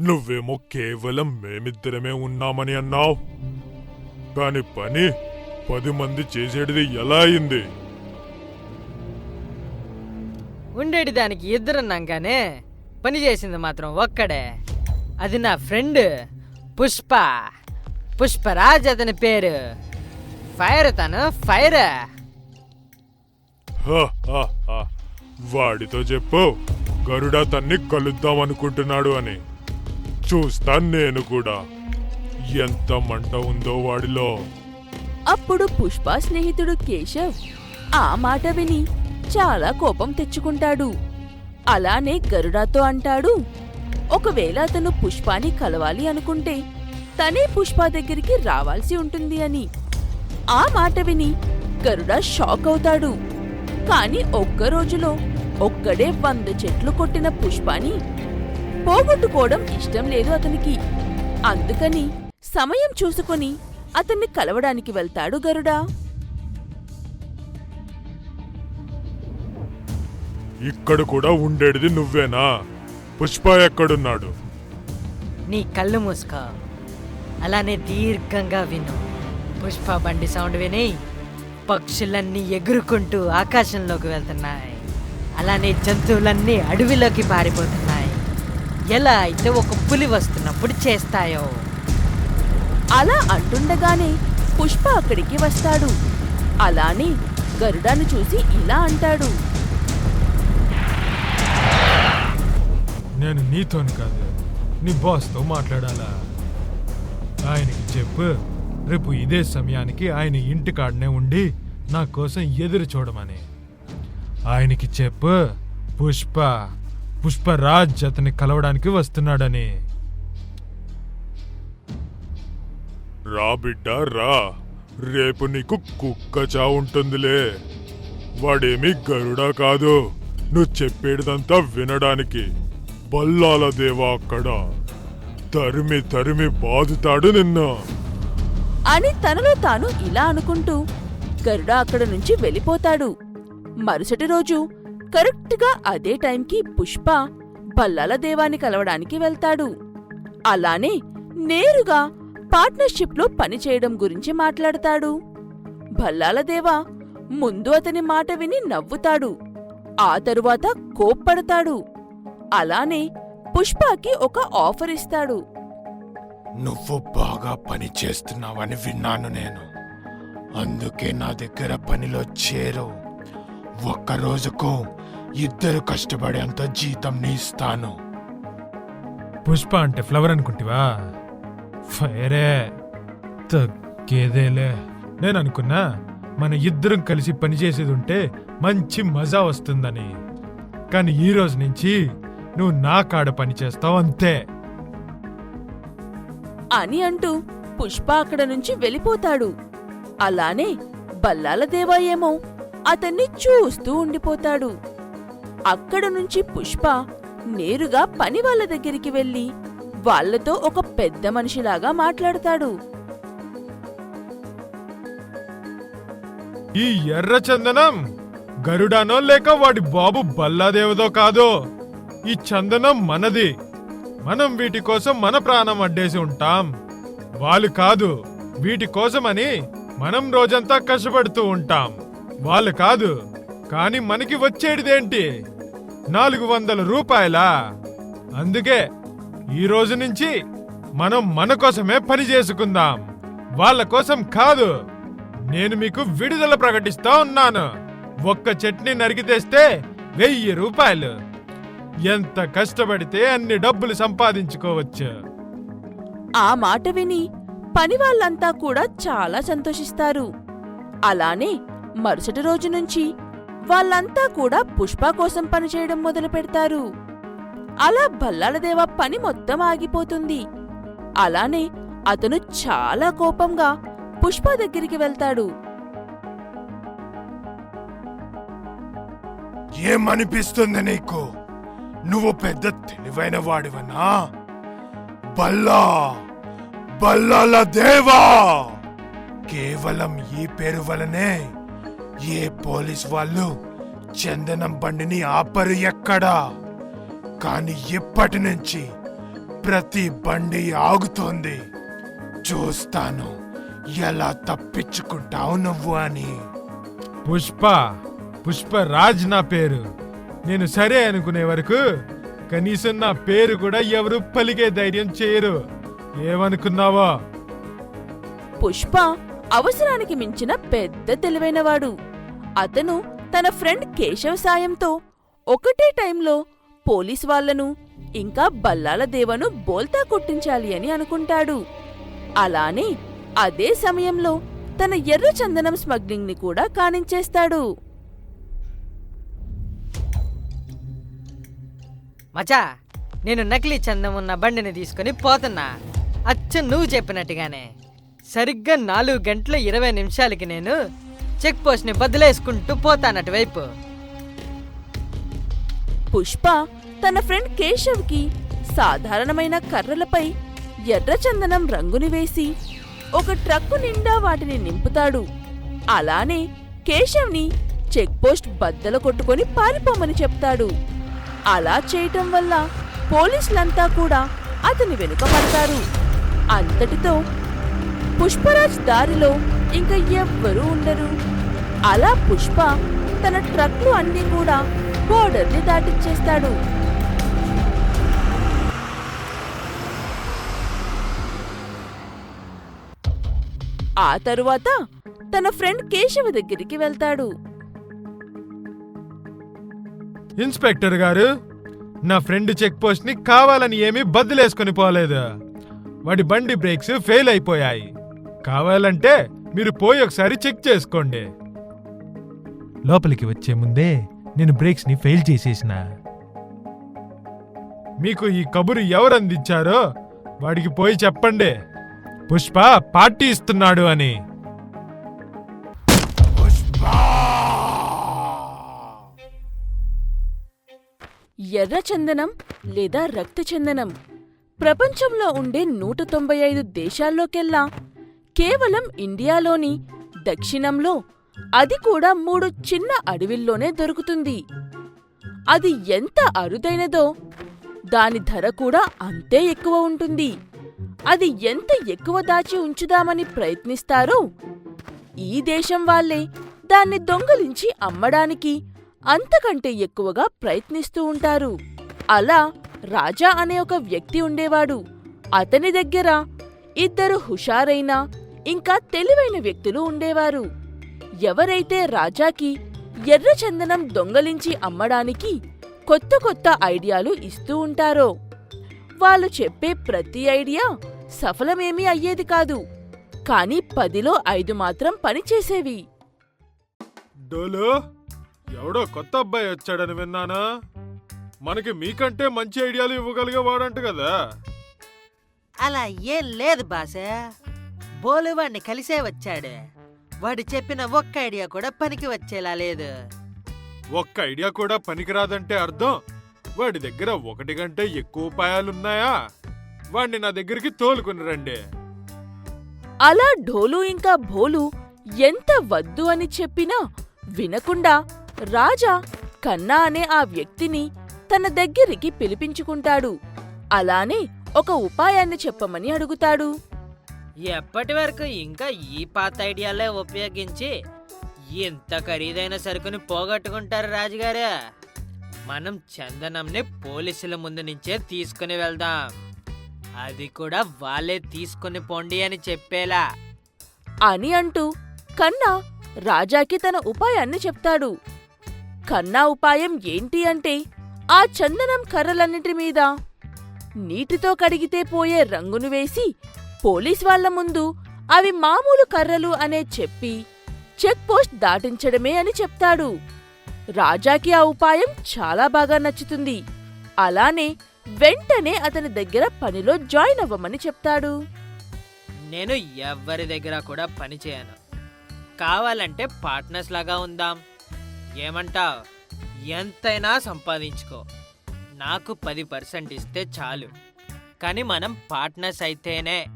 నువ్వేమో కేవలం మేమిద్దరమే ఉన్నామని అన్నావు. కాని పని పది మంది చేసేటిది ఎలా అయింది? ఉండేటి దానికి ఇద్దరున్నాం కానీ పని చేసింది మాత్రం ఒక్కడే. అది నా ఫ్రెండ్ పుష్ప. పుష్పరాజ్ అతని పేరు. ఫైర్ తను ఫైర్. హ, హ, హ. వాడితో చెప్పు. గరుడ తన్ని కలుద్దాం అనుకుంటున్నాడు అని. చూస్తాను నేను కూడా. ఎంత మంట ఉందో వాడిలో. అప్పుడు పుష్ప స్నేహితుడు కేశవ్ ఆ మాట విని చాలా కోపం తెచ్చుకుంటాడు. అలానే గరుడాతో అంటాడు ఒకవేళ అతను పుష్పాని కలవాలి అనుకుంటే తనే పుష్ప దగ్గరికి రావాల్సి ఉంటుంది అని. ఆ మాట విని గరుడ షాక్ అవుతాడు. కాని ఒక్క రోజులో ఒక్కడే వంద చెట్లు కొట్టిన పుష్పాని పోగొట్టుకోవడం ఇష్టం లేదు అతనికి. అందుకని సమయం చూసుకొని అతన్ని కలవడానికి వెళ్తాడు గరుడా. ఇక్కడ కూడా ఉండేది నువ్వేనా? పుష్ప ఎక్కడున్నాడు? నీ కళ్ళు మూసుకో. అలానే దీర్ఘంగా విను. పుష్ప బండి సౌండ్ విని పక్షులన్నీ ఎగురుకుంటూ ఆకాశంలోకి వెళ్తున్నాయి. అలానే జంతువులన్నీ అడవిలోకి పారిపోతున్నాయి. ఎలా అయితే ఒక పులి వస్తున్నప్పుడు చేస్తాయో. అలా అంటుండగానే పుష్ప అక్కడికి వస్తాడు. అలానే గరుడాను చూసి ఇలా అంటాడు. నేను నీతోని కాదు నీ బాస్తో మాట్లాడాలా? ఆయనకి చెప్పు రేపు ఇదే సమయానికి ఆయన ఇంటికాడనే ఉండి నా కోసం ఎదురు చూడమని. ఆయనకి చెప్పు పుష్ప. పుష్పరాజ్ అతన్ని కలవడానికి వస్తున్నాడని. రా బిడ్డ రా. రేపు నీకు కుక్క చా ఉంటుందిలే. వాడేమీ గరుడా కాదు. నువ్వు చెప్పేదంతా వినడానికి. బల్లాల దేవా అక్కడ. తరిమి తరిమి బాదుతాడు నిన్న. అని తనలో తాను ఇలా అనుకుంటూ గరుడ అక్కడ నుంచి వెళ్ళిపోతాడు. మరుసటి రోజు కరెక్ట్గా అదే టైంకి పుష్ప బల్లాల దేవాన్ని కలవడానికి వెళ్తాడు. అలానే నేరుగా పార్ట్నర్షిప్లో పనిచేయడం గురించి మాట్లాడతాడు. భల్లాల దేవా ముందు అతని మాట విని నవ్వుతాడు. ఆ తరువాత కోప్పడతాడు. అలానే పుష్పకి ఒక ఆఫర్ ఇస్తాడు. నువ్వు బాగా పని చేస్తున్నావని విన్నాను నేను. అందుకే నా దగ్గర పనిలో చేరు ఒక్క రోజుకు ఇద్దరు కష్టపడేంత జీతం నీ ఇస్తాను. పుష్ప అంటే ఫ్లవర్ అనుకుంటివా? ఫైరే తగ్గేదేలే. నేను అనుకున్నా మన ఇద్దరం కలిసి పనిచేసేది ఉంటే మంచి మజా వస్తుందని. కానీ ఈ రోజు నుంచి నువ్వు నా కాడ పని చేస్తావు అంతే. అని అంటూ పుష్ప అక్కడ నుంచి వెళ్ళిపోతాడు. అలానే బల్లాల దేవా ఏమో? అతన్ని చూస్తూ ఉండిపోతాడు. అక్కడ నుంచి పుష్ప నేరుగా పని వాళ్ళ దగ్గరికి వెళ్ళి వాళ్ళతో ఒక పెద్ద మనిషిలాగా మాట్లాడతాడు. ఈ ఎర్ర చందనం గరుడానో లేక వాడి బాబు బల్లాదేవదో కాదో? ఈ చందనం మనది. మనం వీటి కోసం మన ప్రాణం అడ్డేసి ఉంటాం. వాళ్ళు కాదు వీటి కోసమని మనం రోజంతా కష్టపడుతూ ఉంటాం. వాళ్ళు కాదు కానీ మనకి వచ్చేటిదేంటి నాలుగు వందల రూపాయలా? అందుకే ఈ రోజు నుంచి మనం మన కోసమే పని చేసుకుందాం. వాళ్ళ కోసం కాదు నేను మీకు విడుదల ప్రకటిస్తా ఉన్నాను. ఒక్క చట్నీ నరికితేస్తే వెయ్యి రూపాయలు. ఎంత కష్టపడితే అన్ని డబ్బులు సంపాదించుకోవచ్చు. ఆ మాట విని పని వాళ్ళంతా కూడా చాలా సంతోషిస్తారు. అలానే మరుసటి రోజు నుంచి వాళ్ళంతా కూడా పుష్ప కోసం పనిచేయడం మొదలు పెడతారు. అలా బల్లాలదేవ పని మొత్తం ఆగిపోతుంది. అలానే అతను చాలా కోపంగా పుష్ప దగ్గరికి వెళ్తాడు. ఏమనిపిస్తుంది నీకు? నువ్వు పెద్ద తెలివైన వాడివనా? బల్లా బల్లాల దేవా! కేవలం ఈ పేరు వలనే ఏ పోలీస్ వాళ్ళు చందనం బండిని ఆపరు ఎక్కడా? కానీ ఇప్పటి నుంచి ప్రతి బండి ఆగుతోంది. చూస్తాను. ఎలా తప్పించుకుంటావు నువ్వు అని. పుష్ప పుష్పరాజ్ నా పేరు. నేను సరే అనుకునే వరకు కనీసం నా పేరు కూడా ఎవరు పలికే ధైర్యం చేయరు. ఏమనుకున్నావో? పుష్ప అవసరానికి మించిన పెద్ద తెలివైనవాడు. అతను తన ఫ్రెండ్ కేశవ్ సాయంతో ఒకటే టైంలో పోలీస్ వాళ్ళను ఇంకా బల్లాల దేవను బోల్తా కొట్టించాలి అని అనుకుంటాడు. అలానే అదే సమయంలో తన ఎర్ర చందనం స్మగ్లింగ్ని కూడా కానించేస్తాడు. మచా నేను నకిలీ చందం ఉన్న బండిని తీసుకొని పోతున్నా. అచ్చ నువ్వు చెప్పినట్టుగానే. సరిగ్గా నాలుగు గంటల ఇరవై నిమిషాలకి నేను చెక్ పోస్ట్ని బదిలేసుకుంటూ పోతానటు వైపు. పుష్ప తన ఫ్రెండ్ కేశవ్కి సాధారణమైన కర్రలపై ఎర్రచందనం రంగుని వేసి ఒక ట్రక్కు నిండా వాటిని నింపుతాడు. అలానే కేశవ్ని చెక్పోస్ట్ బద్దలు కొట్టుకొని పారిపోమని చెప్తాడు. అలా చేయటం వల్ల పోలీసులంతా కూడా అతని వెనుక పడతారు. అంతటితో పుష్పరాజ్ దారిలో ఇంకా ఎవ్వరూ ఉండరు. అలా పుష్ప తన ట్రక్లు అన్ని కూడా బోర్డర్ని దాటిచ్చేస్తాడు. ఆ తరువాత తన ఫ్రెండ్ కేశవ దగ్గరికి వెళ్తాడు. ఇన్స్పెక్టర్ గారు నా ఫ్రెండ్ చెక్ పోస్ట్ని కావాలని ఏమీ బద్దులేసుకొని పోలేదు. వాడి బండి బ్రేక్స్ ఫెయిల్ అయిపోయాయి. కావాలంటే మీరు పోయి ఒకసారి చెక్ చేసుకోండి. లోపలికి వచ్చే ముందే నేను బ్రేక్స్ని ఫెయిల్ చేసేసిన. మీకు ఈ కబురు ఎవరు అందించారో వాడికి పోయి చెప్పండి. పుష్ప పార్టీ ఇస్తున్నాడు అని. ఎర్రచందనం లేదా రక్తచందనం? ప్రపంచంలో ఉండే నూట తొంభై ఐదు దేశాల్లోకెల్లా కేవలం ఇండియాలోని దక్షిణంలో అది కూడా మూడు చిన్న అడవిల్లోనే దొరుకుతుంది. అది ఎంత అరుదైనదో దాని ధర కూడా అంతే ఎక్కువ ఉంటుంది. అది ఎంత ఎక్కువ దాచి ఉంచుదామని ప్రయత్నిస్తారో ఈ దేశం వాళ్ళే దాన్ని దొంగలించి అమ్మడానికి అంతకంటే ఎక్కువగా ప్రయత్నిస్తూ ఉంటారు. అలా రాజా అనే ఒక వ్యక్తి ఉండేవాడు. అతని దగ్గర ఇద్దరు హుషారైన ఇంకా తెలివైన వ్యక్తులు ఉండేవారు. ఎవరైతే రాజాకి ఎర్రచందనం దొంగలించి అమ్మడానికి కొత్త కొత్త ఐడియాలు ఇస్తూ ఉంటారో వాళ్ళు చెప్పే ప్రతి ఐడియా సఫలమేమీ అయ్యేది కాదు. కానీ పదిలో ఐదు మాత్రం పనిచేసేవి. డోలు ఎవడో కొత్త అబ్బాయి వచ్చాడని విన్నానా? మనకి మీకంటే మంచి ఐడియాలు ఇవ్వగలిగే వాడంట కదా. అలా ఏం లేదు బాసే. బోలు వాడిని కలిసే వచ్చాడు. వాడు చెప్పిన ఒక్క ఐడియా కూడా పనికి వచ్చేలా లేదు. ఒక్క ఐడియా కూడా పనికిరాదంటే అర్థం? వాడి దగ్గర ఒకటి కంటే ఎక్కువ ఉపాయాలున్నాయా? వాడిని నా దగ్గరికి తోలుకుని రండి. అలా ఢోలు ఇంకా భోలు ఎంత వద్దు అని చెప్పినా వినకుండా రాజా కన్నా అనే ఆ వ్యక్తిని తన దగ్గరికి పిలిపించుకుంటాడు. అలానే ఒక ఉపాయాన్ని చెప్పమని అడుగుతాడు. ఎప్పటి వరకు ఇంకా ఈ పాత ఐడియాలే ఉపయోగించి ఇంత ఖరీదైన సరుకుని పోగొట్టుకుంటారు రాజుగారే? మనం చందనంని పోలీసుల ముందు నుంచే తీసుకుని వెళ్దాం. అది కూడా వాళ్ళే తీసుకుని పోండి అని చెప్పేలా. అని అంటూ కన్నా రాజాకి తన ఉపాయాన్ని చెప్తాడు. కన్నా ఉపాయం ఏంటి అంటే ఆ చందనం కర్రలన్నిటి మీద నీటితో కడిగితే పోయే రంగును వేసి పోలీస్ వాళ్ళ ముందు అవి మామూలు కర్రలు అనే చెప్పి చెక్ పోస్ట్ దాటించడమే అని చెప్తాడు. రాజాకి ఆ ఉపాయం చాలా బాగా నచ్చుతుంది. అలానే వెంటనే అతని దగ్గర పనిలో జాయిన్ అవ్వమని చెప్తాడు. నేను ఎవ్వరి దగ్గర కూడా పని చేయను. కావాలంటే పార్ట్నర్స్ లాగా ఉందాం. ఏమంటావ్? ఎంతైనా సంపాదించుకో. నాకు పది పర్సెంట్ ఇస్తే చాలు. కానీ మనం పార్ట్నర్స్ అయితేనే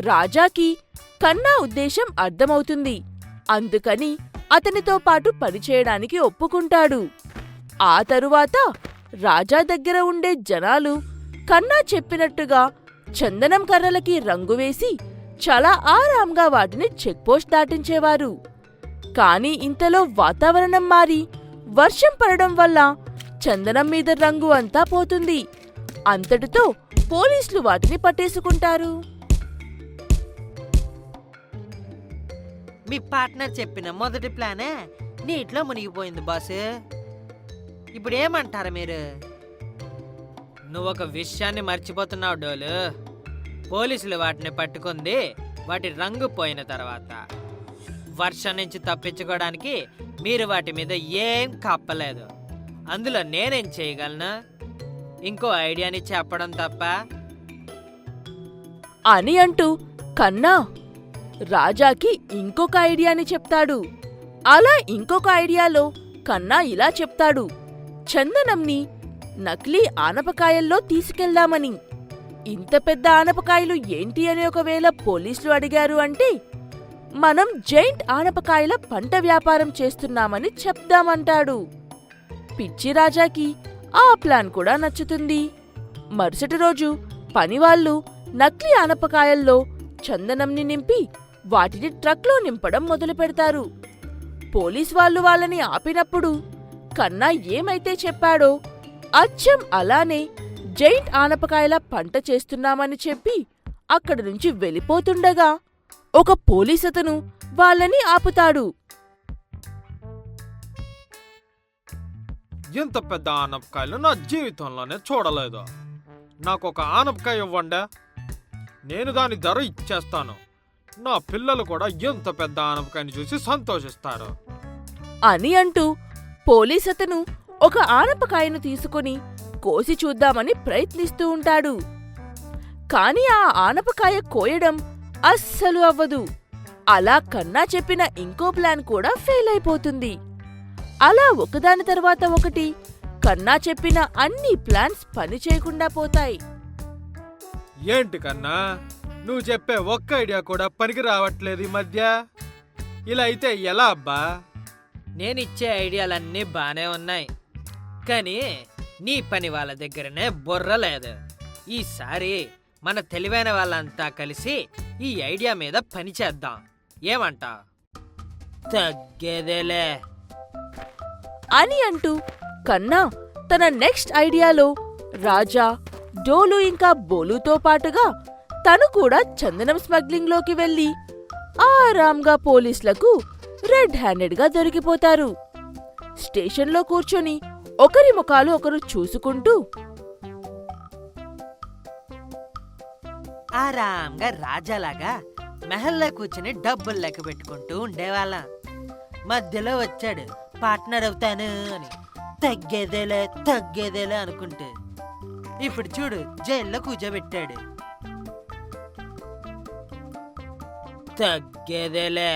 రాజాకి కన్నా ఉద్దేశం అర్థమవుతుంది. అందుకని అతనితో పాటు పనిచేయడానికి ఒప్పుకుంటాడు. ఆ తరువాత రాజా దగ్గర ఉండే జనాలు కన్నా చెప్పినట్టుగా చందనం కర్రలకి రంగు వేసి చాలా ఆరాంగా వాటిని చెక్పోస్ట్ దాటించేవారు. కానీ ఇంతలో వాతావరణం మారి వర్షం పడడం వల్ల చందనం మీద రంగు అంతా పోతుంది. అంతటితో పోలీసులు వాటిని పట్టేసుకుంటారు. మీ పార్ట్నర్ చెప్పిన మొదటి ప్లానే నీటిలో మునిగిపోయింది బాస్. ఇప్పుడు ఏమంటారు మీరు? నువ్వు ఒక విషయాన్ని మర్చిపోతున్నావు డోలు. పోలీసులు వాటిని పట్టుకుంది వాటి రంగు పోయిన తర్వాత. వర్షం నుంచి తప్పించుకోవడానికి మీరు వాటి మీద ఏం కప్పలేదు. అందులో నేనేం చేయగలను? ఇంకో ఐడియాని చెప్పడం తప్ప. అని అంటూ కన్నా రాజాకి ఇంకొక ఐడియాని చెప్తాడు. అలా ఇంకొక ఐడియాలో కన్నా ఇలా చెప్తాడు. చందనంని నకిలీ ఆనపకాయల్లో తీసుకెళ్దామని. ఇంత పెద్ద ఆనపకాయలు ఏంటి అని ఒకవేళ పోలీసులు అడిగారు అంటే మనం జైంట్ ఆనపకాయల పంట వ్యాపారం చేస్తున్నామని చెప్దామంటాడు. పిచ్చి రాజాకి ఆ ప్లాన్ కూడా నచ్చుతుంది. మరుసటి రోజు పనివాళ్ళు నకిలీ ఆనపకాయల్లో చందనంని నింపి వాటిని ట్రక్లో నింపడం మొదలు పెడతారు. పోలీస్ వాళ్ళు వాళ్ళని ఆపినప్పుడు కన్నా ఏమైతే చెప్పాడో అచ్చం అలానే జైంట్ ఆనపకాయల పంట చేస్తున్నామని చెప్పి అక్కడి నుంచి వెళ్ళిపోతుండగా ఒక పోలీస్ అతను వాళ్ళని ఆపుతాడు. ఇంత పెద్ద ఆనపకాయలు నా జీవితంలోనే చూడలేదు. నాకు ఒక ఆనపకాయ ఇవ్వండి? నేను దాని ధర ఇచ్చేస్తాను. నా పిల్లలు కూడా ఇంత పెద్ద ఆనపకాయని చూసి సంతోషిస్తారు. అని అంటూ పోలీస్ అతను ఒక ఆనపకాయను తీసుకొని కోసి చూద్దామని ప్రయత్నిస్తూ ఉంటాడు. కాని ఆ ఆనపకాయ కోయడం అస్సలు అవ్వదు. అలా కన్నా చెప్పిన ఇంకో ప్లాన్ కూడా ఫెయిల్ అయిపోతుంది. అలా ఒకదాని తర్వాత ఒకటి కన్నా చెప్పిన అన్ని ప్లాన్స్ పని చేయకుండా పోతాయి. ఏంటి కన్నా? నువ్వు చెప్పే ఒక్క ఐడియా కూడా పనికి రావట్లేదు ఈ మధ్య. ఇలా అయితే ఎలా అబ్బా? నేను ఇచ్చే ఐడియాలన్నీ బానే ఉన్నాయి. కానీ నీ పని వాళ్ళ దగ్గరనే బుర్ర లేదు. ఈసారి మన తెలివైన వాళ్ళంతా కలిసి ఈ ఐడియా మీద పని చేద్దాం. ఏమంటా? తగ్గేదేలే. అని అంటూ కన్నా తన నెక్స్ట్ ఐడియాలో రాజా డోలు ఇంకా బోలుతో పాటుగా తను కూడా చందనం స్మగ్లింగ్లోకి వెళ్ళి ఆరాంగా పోలీసులకు రెడ్ హ్యాండెడ్గా దొరికిపోతారు. స్టేషన్లో కూర్చొని ఒకరి ముఖాలు ఒకరు చూసుకుంటూ ఆరాంగా రాజాలాగా మెహల్లో కూర్చుని డబ్బులు లెక్క పెట్టుకుంటూ ఉండేవాళ్ళం. మధ్యలో వచ్చాడు పార్ట్నర్ అవుతాను అని. తగ్గేదేలే తగ్గేదేలే అనుకుంటే. ఇప్పుడు చూడు జైల్లో కూర్చోబెట్టాడు. తగ్గేదేలే